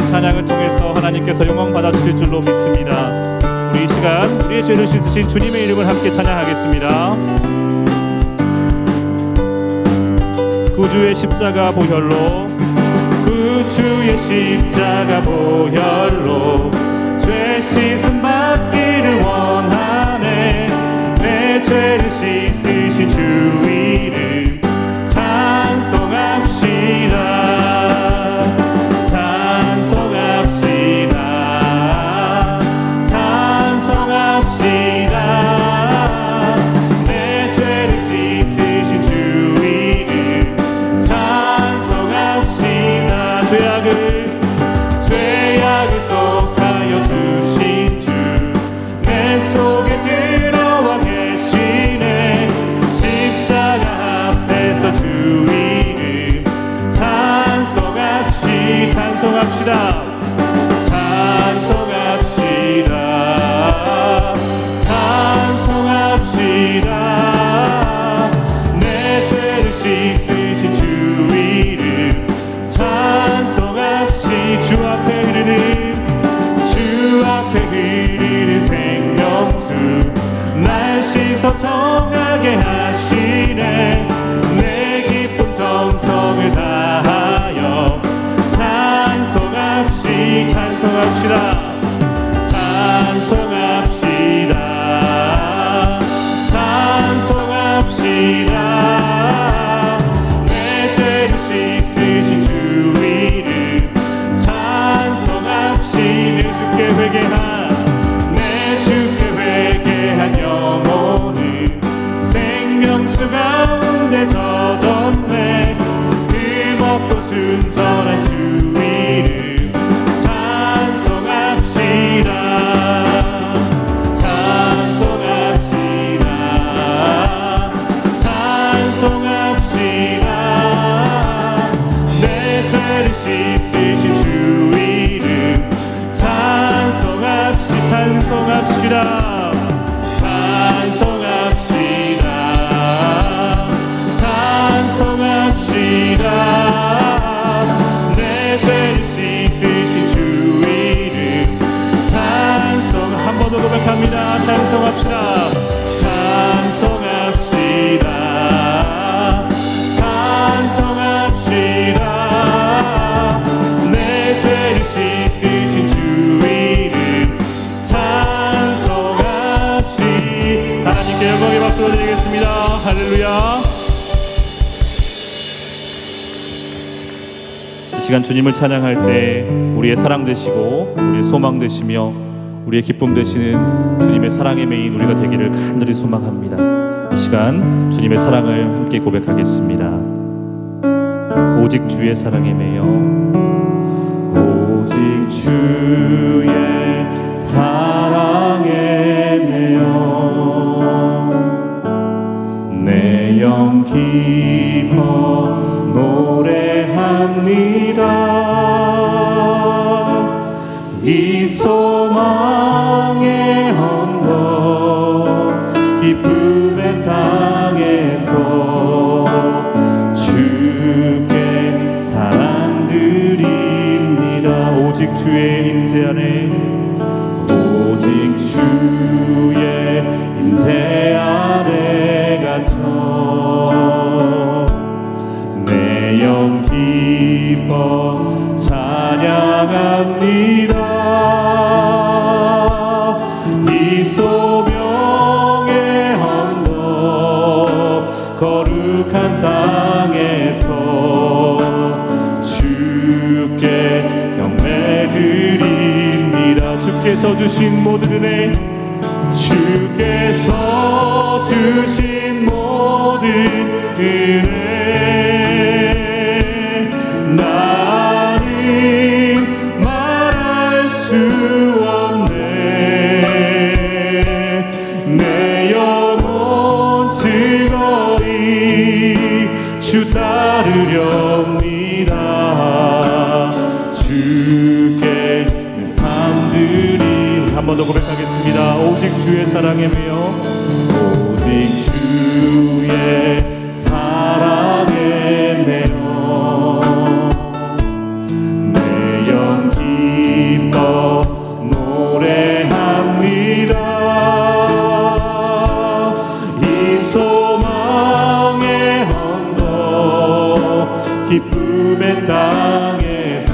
우리의 찬양을 통해서 하나님께서 영광 받아 주실 줄로 믿습니다. 우리 이 시간 우리의 죄를 씻으신 주님의 이름을 함께 찬양하겠습니다. 구주의 십자가 보혈로 구주의 십자가 보혈로 죄 씻음 받기 찬송합시 씻으 이 시간 주님을 찬양할 때 우리의 사랑 되시고 우리의 소망 되시며 우리의 기쁨 되시는 주님의 사랑의 메인 우리가 되기를 간절히 소망합니다. 이 시간 주님의 사랑을 함께 고백하겠습니다. 오직 주의 사랑에 매여 오직 주의 사랑 거룩한 땅에서 주께 경배 드립니다. 주께서 주신 모든 은혜 주께서 주신 모든 은혜 주 따르렵니다. 주께 내 삶들이 한 번 더 고백하겠습니다. 오직 주의 사랑에 매여 오직 주의 땅에서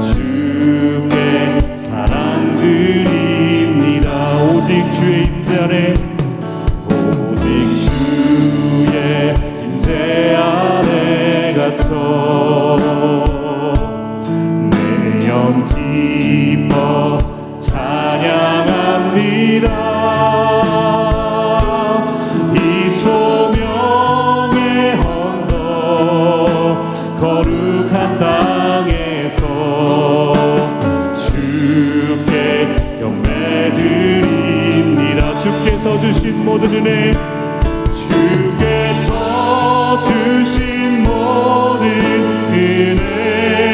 주께 사랑 드립니다. 오직 주의 임재 안에 오직 주의 임재 안에 갇혀 내연 기뻐 찬양합니다 주께서 주신 모든 은혜. 주께서 주신 모든 은혜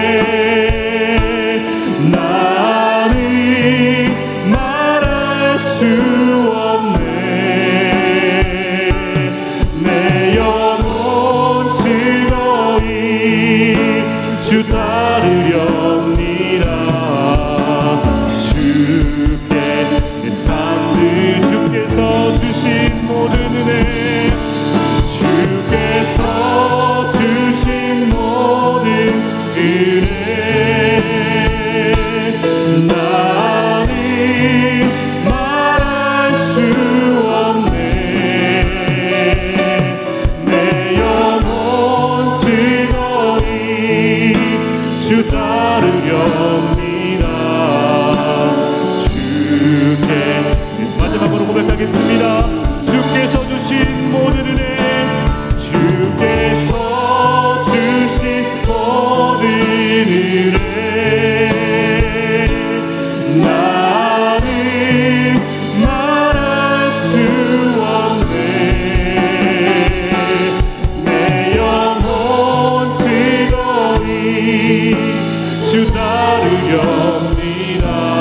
우렵니다.